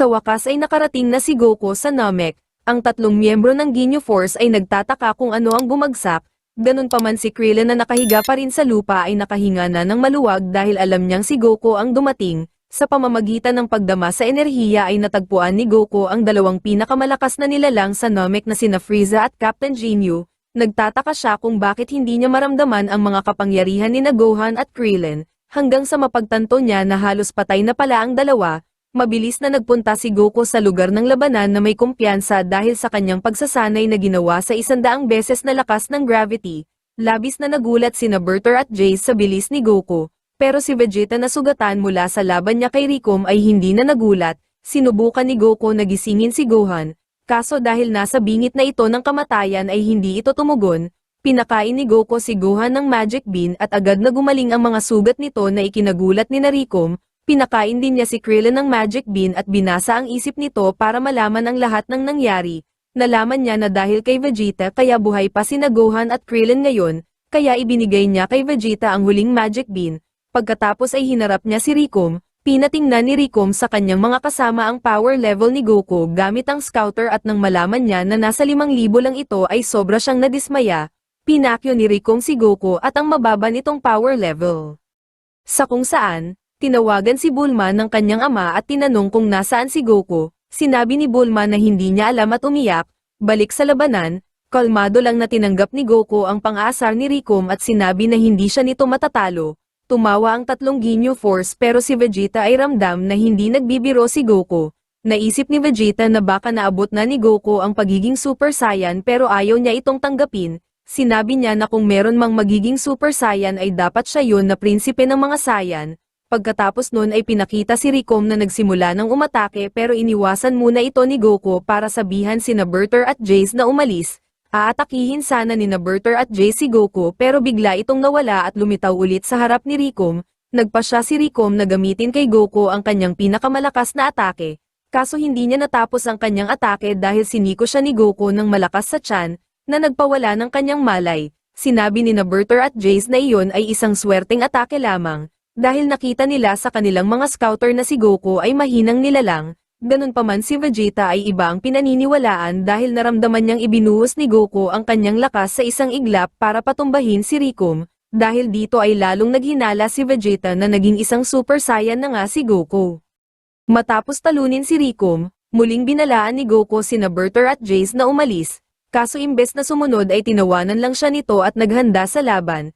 Sa wakas ay nakarating na si Goku sa Namek, ang tatlong miyembro ng Ginyu Force ay nagtataka kung ano ang bumagsak, ganun pa man si Krillin na nakahiga pa rin sa lupa ay nakahinga na ng maluwag dahil alam niyang si Goku ang dumating, sa pamamagitan ng pagdama sa enerhiya ay natagpuan ni Goku ang dalawang pinakamalakas na nilalang sa Namek na sina Frieza at Captain Ginyu, nagtataka siya kung bakit hindi niya maramdaman ang mga kapangyarihan ni Gohan at Krillin, hanggang sa mapagtanto niya na halos patay na pala ang dalawa, Mabilis na nagpunta si Goku sa lugar ng labanan na may kumpiyansa dahil sa kanyang pagsasanay na ginawa sa isandaang beses na lakas ng gravity. Labis na nagulat sina Berter at Jace sa bilis ni Goku, pero si Vegeta na sugatan mula sa laban niya kay Rikom ay hindi na nagulat. Sinubukan ni Goku na gisingin si Gohan, kaso dahil nasa bingit na ito ng kamatayan ay hindi ito tumugon, pinakain ni Goku si Gohan ng Magic Bean at agad na gumaling ang mga sugat nito na ikinagulat ni Narikom, Pinakain din niya si Krillin ng Magic Bean at binasa ang isip nito para malaman ang lahat ng nangyari. Nalaman niya na dahil kay Vegeta kaya buhay pa si Gohan at Krillin ngayon, kaya ibinigay niya kay Vegeta ang huling Magic Bean. Pagkatapos ay hinarap niya si Rikom, pinatingnan ni Rikom sa kanyang mga kasama ang power level ni Goku gamit ang scouter at nang malaman niya na nasa 5,000 lang ito ay sobra siyang nadismaya, pinakyo ni Rikom si Goku at ang mababa nitong power level. Sa kung saan, Tinawagan si Bulma ng kanyang ama at tinanong kung nasaan si Goku, sinabi ni Bulma na hindi niya alam at umiyak, balik sa labanan, kalmado lang na tinanggap ni Goku ang pang-aasar ni Rikom at sinabi na hindi siya nito matatalo. Tumawa ang tatlong Ginyu Force pero si Vegeta ay ramdam na hindi nagbibiro si Goku. Naisip ni Vegeta na baka naabot na ni Goku ang pagiging Super Saiyan pero ayaw niya itong tanggapin. Sinabi niya na kung meron mang magiging Super Saiyan ay dapat siya yun na prinsipe ng mga Saiyan, Pagkatapos nun ay pinakita si Rikom na nagsimula ng umatake pero iniwasan muna ito ni Goku para sabihan sina Berter at Jace na umalis. Aatakihin sana ni Berter at Jace si Goku pero bigla itong nawala at lumitaw ulit sa harap ni Rikom. Nagpa siya si Rikom na gamitin kay Goku ang kanyang pinakamalakas na atake. Kaso hindi niya natapos ang kanyang atake dahil siniko siya ni Goku ng malakas sa tiyan, na nagpawala ng kanyang malay. Sinabi ni Berter at Jace na iyon ay isang swerteng atake lamang, dahil nakita nila sa kanilang mga scouter na si Goku ay mahinang nilalang, ganun pa man si Vegeta ay iba ang pinaniniwalaan dahil naramdaman niyang ibinuhos ni Goku ang kanyang lakas sa isang iglap para patumbahin si Rikom, dahil dito ay lalong naghinala si Vegeta na naging isang Super Saiyan na nga si Goku. Matapos talunin si Rikom, muling binalaan ni Goku sina Berter at Jace na umalis, kaso imbes na sumunod ay tinawanan lang siya nito at naghanda sa laban.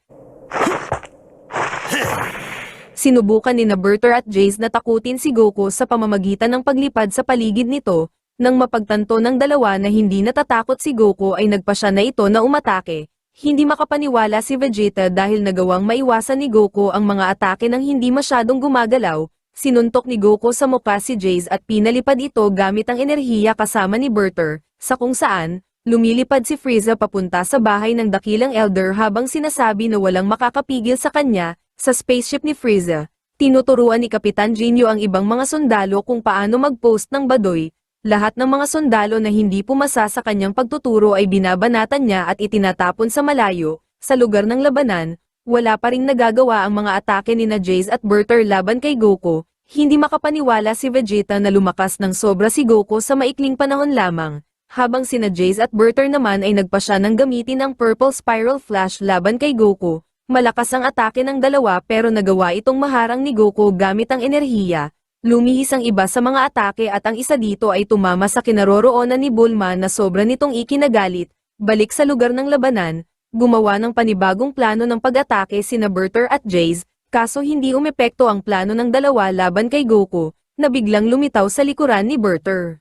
Sinubukan ni na Berter at Jace na takutin si Goku sa pamamagitan ng paglipad sa paligid nito, nang mapagtanto ng dalawa na hindi natatakot si Goku ay nagpa siya na ito na umatake. Hindi makapaniwala si Vegeta dahil nagawang maiwasan ni Goku ang mga atake ng hindi masyadong gumagalaw, sinuntok ni Goku sa mukha si Jace at pinalipad ito gamit ang enerhiya kasama ni Berter, sa kung saan, lumilipad si Frieza papunta sa bahay ng dakilang elder habang sinasabi na walang makakapigil sa kanya, sa spaceship ni Frieza, tinuturuan ni Kapitan Jinyo ang ibang mga sundalo kung paano mag-post ng badoy. Lahat ng mga sundalo na hindi pumasa sa kanyang pagtuturo ay binabanatan niya at itinatapon sa malayo, sa lugar ng labanan, wala pa ring nagagawa ang mga atake ni na Jace at Berter laban kay Goku, hindi makapaniwala si Vegeta na lumakas ng sobra si Goku sa maikling panahon lamang, habang sina Jace at Berter naman ay nagpa siya ng gamitin ang Purple Spiral Flash laban kay Goku, Malakas ang atake ng dalawa pero nagawa itong maharang ni Goku gamit ang enerhiya. Lumihis ang iba sa mga atake at ang isa dito ay tumama sa kinaroroonan ni Bulma na sobra nitong ikinagalit. Balik sa lugar ng labanan, gumawa ng panibagong plano ng pag-atake sina Berter at Jace, kaso hindi umepekto ang plano ng dalawa laban kay Goku, na biglang lumitaw sa likuran ni Berter.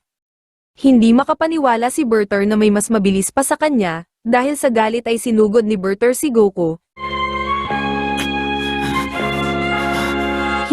Hindi makapaniwala si Berter na may mas mabilis pa sa kanya, dahil sa galit ay sinugod ni Berter si Goku,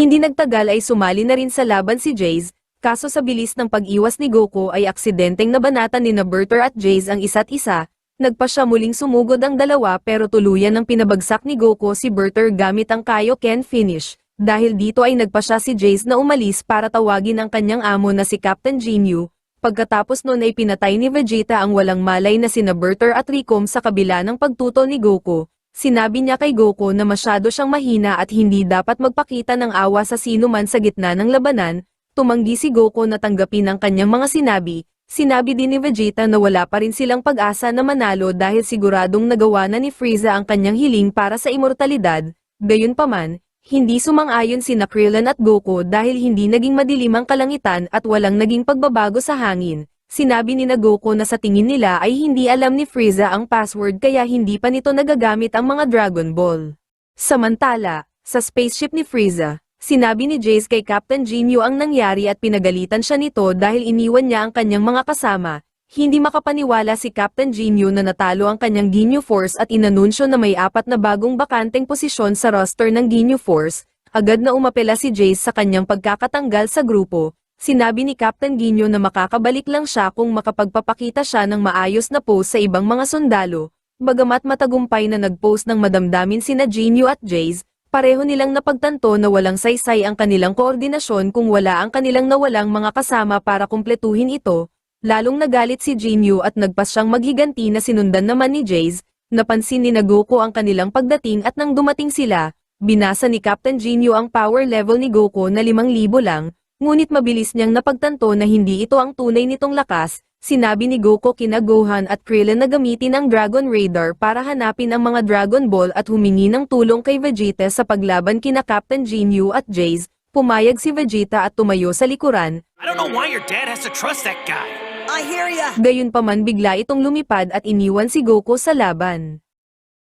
Hindi nagtagal ay sumali na rin sa laban si Jace, kaso sa bilis ng pag-iwas ni Goku ay aksidenteng nabanatan ni na at Jace ang isa't isa, nagpa siya muling sumugod ang dalawa pero tuluyan ng pinabagsak ni Goku si Berter gamit ang Kaioken finish, dahil dito ay nagpa siya si Jace na umalis para tawagin ang kanyang amo na si Captain Ginyu, pagkatapos noon ay pinatay ni Vegeta ang walang malay na sina Berter at Rikom sa kabila ng pagtutol ni Goku, Sinabi niya kay Goku na masyado siyang mahina at hindi dapat magpakita ng awa sa sino man sa gitna ng labanan, tumanggi si Goku na tanggapin ang kanyang mga sinabi, sinabi din ni Vegeta na wala pa rin silang pag-asa na manalo dahil siguradong nagawa na ni Frieza ang kanyang hiling para sa immortalidad, gayunpaman, hindi sumang-ayon si Krillin at Goku dahil hindi naging madilim ang kalangitan at walang naging pagbabago sa hangin. Sinabi ni Goku na sa tingin nila ay hindi alam ni Frieza ang password kaya hindi pa nito nagagamit ang mga Dragon Ball. Samantala, sa spaceship ni Frieza, sinabi ni Jace kay Captain Ginyu ang nangyari at pinagalitan siya nito dahil iniwan niya ang kanyang mga kasama. Hindi makapaniwala si Captain Ginyu na natalo ang kanyang Ginyu Force at inanunsyo na may apat na bagong bakanteng posisyon sa roster ng Ginyu Force. Agad na umapela si Jace sa kanyang pagkakatanggal sa grupo. Sinabi ni Captain Ginyu na makakabalik lang siya kung makapagpapakita siya ng maayos na pose sa ibang mga sundalo. Bagamat matagumpay na nag-post ng madamdamin sina Ginyu at Jace, pareho nilang napagtanto na walang saysay ang kanilang koordinasyon kung wala ang kanilang nawalang mga kasama para kumpletuhin ito, lalong nagalit si Jinyu at nagpas siyang maghiganti na sinundan naman ni Jace, napansin ni Nagoku ang kanilang pagdating at nang dumating sila, binasa ni Captain Jinyu ang power level ni Goku na 5,000 lang, ngunit mabilis niyang napagtanto na hindi ito ang tunay nitong lakas, Sinabi ni Goku kina Gohan at Krillin na gamitin ang Dragon Radar para hanapin ang mga Dragon Ball at humingi ng tulong kay Vegeta sa paglaban kina Captain Ginyu at Jace, pumayag si Vegeta at tumayo sa likuran, I don't know why your dad has to trust that guy. I hear ya. gayunpaman bigla itong lumipad at iniwan si Goku sa laban.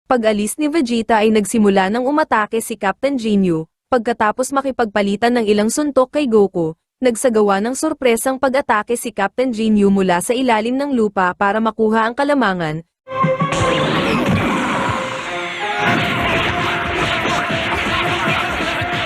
Pag-alis ni Vegeta ay nagsimula ng umatake si Captain Ginyu, pagkatapos makipagpalitan ng ilang suntok kay Goku, nagsagawa ng sorpresang pag-atake si Captain Ginyu mula sa ilalim ng lupa para makuha ang kalamangan.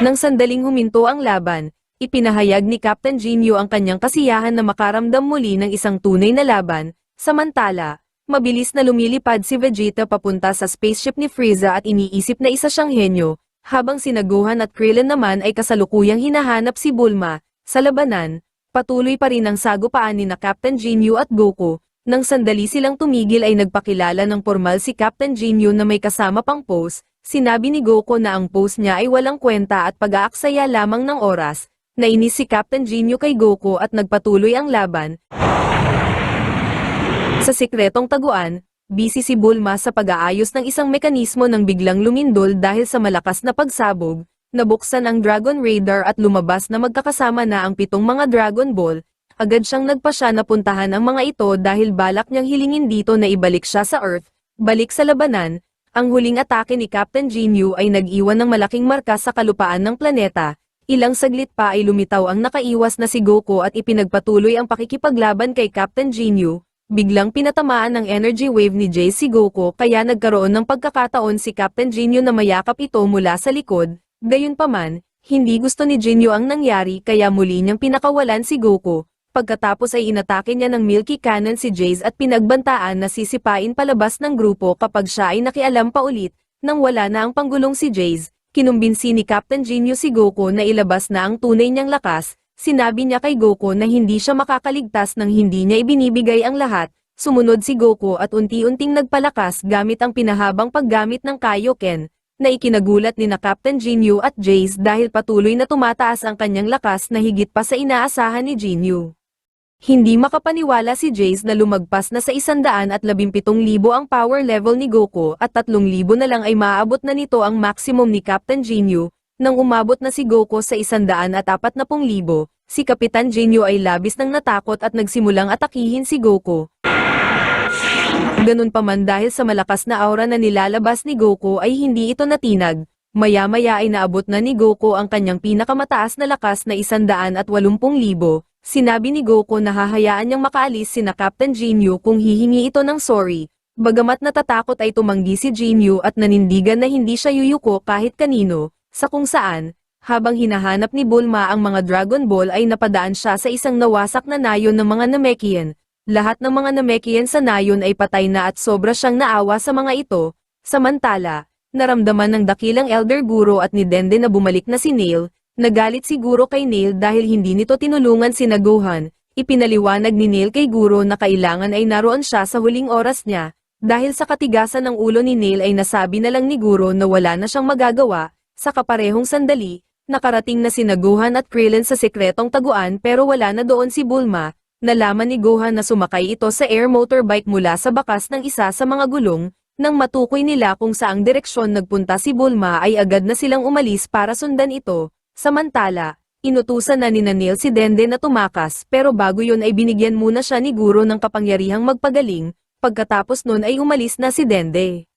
Nang sandaling huminto ang laban, ipinahayag ni Captain Ginyu ang kanyang kasiyahan na makaramdam muli ng isang tunay na laban, samantala, mabilis na lumilipad si Vegeta papunta sa spaceship ni Frieza at iniisip na isa siyang henyo, habang sinaguhan at Krillin naman ay kasalukuyang hinahanap si Bulma, sa labanan, patuloy pa rin ang sagupaan ni na Captain Ginyu at Goku, nang sandali silang tumigil ay nagpakilala ng formal si Captain Ginyu na may kasama pang pose, sinabi ni Goku na ang pose niya ay walang kwenta at pag-aaksaya lamang ng oras, nainis si Captain Ginyu kay Goku at nagpatuloy ang laban. Sa sikretong taguan, busy si Bulma sa pag-aayos ng isang mekanismo ng biglang lumindol dahil sa malakas na pagsabog, nabuksan ang Dragon Radar at lumabas na magkakasama na ang pitong mga Dragon Ball, agad siyang nagpasya na puntahan ang mga ito dahil balak niyang hilingin dito na ibalik siya sa Earth, balik sa labanan, ang huling atake ni Captain Ginyu ay nag-iwan ng malaking marka sa kalupaan ng planeta, ilang saglit pa ay lumitaw ang nakaiwas na si Goku at ipinagpatuloy ang pakikipaglaban kay Captain Ginyu, biglang pinatamaan ng energy wave ni si Goku kaya nagkaroon ng pagkakataon si Captain Ginyu na mayakap ito mula sa likod, Gayunpaman, hindi gusto ni Jinyo ang nangyari kaya muli niyang pinakawalan si Goku. Pagkatapos ay inatake niya ng Milky Cannon si Jace at pinagbantaan na sisipain palabas ng grupo kapag siya ay nakialam pa ulit, nang wala na ang panggulong si Jace. Kinumbinsi ni Captain Jinyo si Goku na ilabas na ang tunay niyang lakas, sinabi niya kay Goku na hindi siya makakaligtas nang hindi niya ibinibigay ang lahat, sumunod si Goku at unti-unting nagpalakas gamit ang pinahabang paggamit ng Kaioken, na ikinagulat ni na Captain Jinyu at Jace dahil patuloy na tumataas ang kanyang lakas na higit pa sa inaasahan ni Jinyu. Hindi makapaniwala si Jace na lumagpas na sa 117,000 ang power level ni Goku at 3,000 na lang ay maaabot na nito ang maximum ni Captain Jinyu, nang umabot na si Goku sa 140,000, si Kapitan Jinyu ay labis nang natakot at nagsimulang atakihin si Goku. Ganun pa man dahil sa malakas na aura na nilalabas ni Goku ay hindi ito natinag, maya-maya ay naabot na ni Goku ang kanyang pinakamataas na lakas na 180,000. Sinabi ni Goku na hahayaan niyang makaalis sina Captain Jinyu kung hihingi ito ng sorry. Bagamat natatakot ay tumanggi si Jinyu at nanindigan na hindi siya yuyuko kahit kanino, sa kung saan, habang hinahanap ni Bulma ang mga Dragon Ball ay napadaan siya sa isang nawasak na nayon ng mga Namekian, lahat ng mga Namekian sa nayon ay patay na at sobra siyang naawa sa mga ito. Samantala, naramdaman ng dakilang Elder Guro at ni Dende na bumalik na si Neil, nagalit si Guro kay Neil dahil hindi nito tinulungan si Nagohan, ipinaliwanag ni Neil kay Guro na kailangan ay naroon siya sa huling oras niya, dahil sa katigasan ng ulo ni Neil ay nasabi na lang ni Guro na wala na siyang magagawa, sa kaparehong sandali, nakarating na si Gohan at Krillin sa sekretong taguan pero wala na doon si Bulma, nalaman ni Gohan na sumakay ito sa air motorbike mula sa bakas ng isa sa mga gulong, nang matukoy nila kung saang direksyon nagpunta si Bulma ay agad na silang umalis para sundan ito, samantala, inutusan na ni Neil si Dende na tumakas pero bago yun ay binigyan muna siya ni Guro ng kapangyarihang magpagaling, pagkatapos nun ay umalis na si Dende.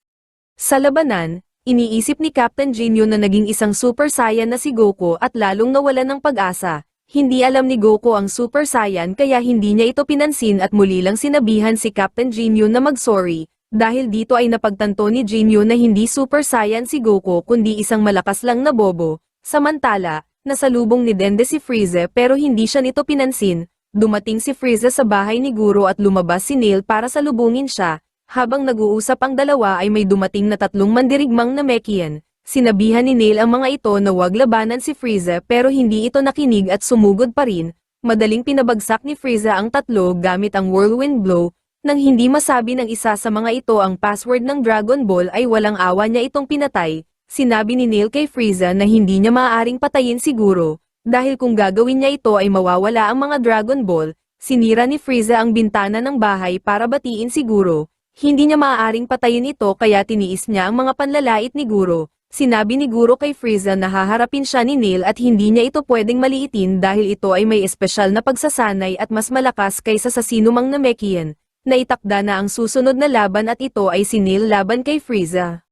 Sa labanan, iniisip ni Captain Jinyo na naging isang Super Saiyan na si Goku at lalong nawalan ng pag-asa. Hindi alam ni Goku ang Super Saiyan kaya hindi niya ito pinansin at muli lang sinabihan si Captain Jinyo na mag-sorry, dahil dito ay napagtanto ni Jinyo na hindi Super Saiyan si Goku kundi isang malakas lang na bobo. Samantala, nasalubong ni Dende si Frieza pero hindi siya nito pinansin, dumating si Frieza sa bahay ni Guro at lumabas si Neil para salubungin siya, habang nag-uusap ang dalawa ay may dumating na tatlong mandirigmang na Mekian. Sinabihan ni Neil ang mga ito na wag labanan si Frieza pero hindi ito nakinig at sumugod pa rin. Madaling pinabagsak ni Frieza ang tatlo gamit ang Whirlwind Blow. Nang hindi masabi ng isa sa mga ito ang password ng Dragon Ball ay walang awa niya itong pinatay. Sinabi ni Neil kay Frieza na hindi niya maaaring patayin siguro, dahil kung gagawin niya ito ay mawawala ang mga Dragon Ball. Sinira ni Frieza ang bintana ng bahay para batiin siguro. Hindi niya maaaring patayin ito kaya tiniis niya ang mga panlalait ni Guro. Sinabi ni Guro kay Frieza na haharapin siya ni Neil at hindi niya ito pwedeng maliitin dahil ito ay may espesyal na pagsasanay at mas malakas kaysa sa sinumang Namekian. Naitakda na ang susunod na laban at ito ay si Neil laban kay Frieza.